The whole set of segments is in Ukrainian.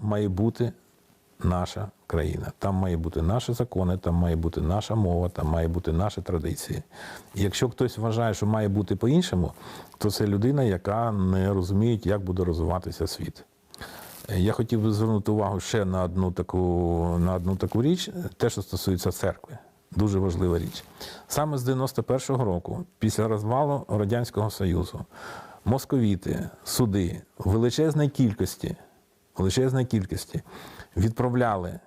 має бути наша країна. Там має бути наші закони, там має бути наша мова, там має бути наші традиції. І якщо хтось вважає, що має бути по-іншому, то це людина, яка не розуміє, як буде розвиватися світ. Я хотів би звернути увагу ще на одну таку, на одну таку річ, те, що стосується церкви. Дуже важлива річ. Саме з 91-го року, після розвалу Радянського Союзу, московіти, суди в величезній кількості, величезній кількості відправляли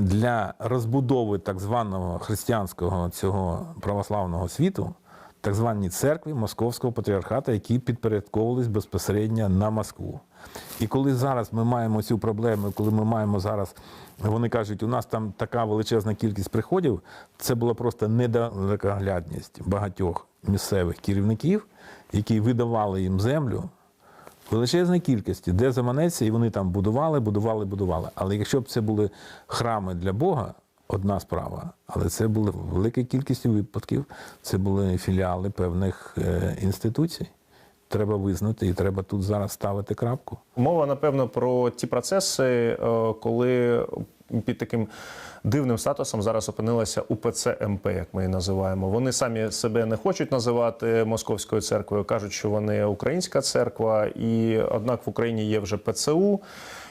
для розбудови так званого християнського цього православного світу так звані церкви Московського патріархата, які підпорядковувались безпосередньо на Москву. І коли зараз ми маємо цю проблему, коли ми маємо зараз, вони кажуть, у нас там така величезна кількість приходів, це була просто недалекоглядність багатьох місцевих керівників, які видавали їм землю величезній кількості, де заманеться, і вони там будували, будували, будували. Але якщо б це були храми для Бога, одна справа, але це були великі кількістю випадків, це були філіали певних е, інституцій. Треба визнати, і треба тут зараз ставити крапку. Мова, напевно, про ті процеси, е, коли під таким дивним статусом зараз опинилася УПЦ МП, як ми її називаємо. Вони самі себе не хочуть називати московською церквою, кажуть, що вони українська церква, і однак в Україні є вже ПЦУ.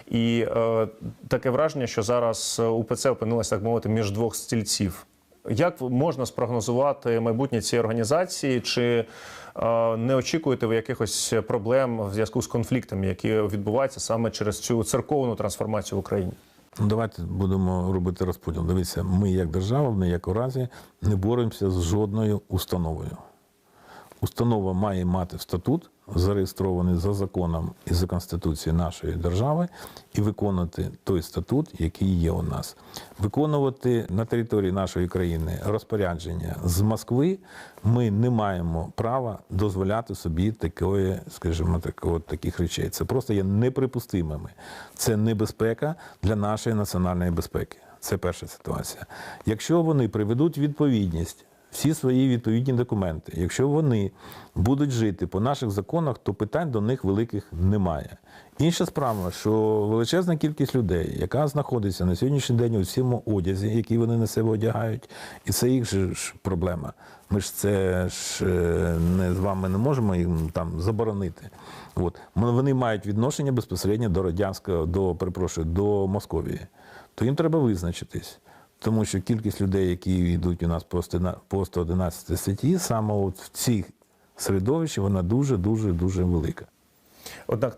І е, таке враження, що зараз УПЦ опинилася, так мовити, між двох стільців. Як можна спрогнозувати майбутнє цієї організації? Чи е, не очікуєте ви якихось проблем в зв'язку з конфліктами, які відбуваються саме через цю церковну трансформацію в Україні? Ну, давайте будемо робити розподіл. Дивіться, ми як держава, ми як у разі не боремося з жодною установою. Установа має мати статут, зареєстрований за законом і за конституцією нашої держави, і виконувати той статут, який є у нас. Виконувати на території нашої країни розпорядження з Москви ми не маємо права дозволяти собі такої, скажімо, так, таких речей. Це просто є неприпустимими. Це небезпека для нашої національної безпеки. Це перша ситуація. Якщо вони приведуть відповідність всі свої відповідні документи. Якщо вони будуть жити по наших законах, то питань до них великих немає. Інша справа, що величезна кількість людей, яка знаходиться на сьогоднішній день у всьому одязі, який вони на себе одягають, і це їх ж проблема. Ми ж це ж е, не з вами не можемо їм там заборонити. От вони мають відношення безпосередньо до радянського, до перепрошую, до Московії. То їм треба визначитись. Тому що кількість людей, які йдуть у нас по 111 по 111 статті, саме от в цих середовищі вона дуже, дуже, дуже велика. Однак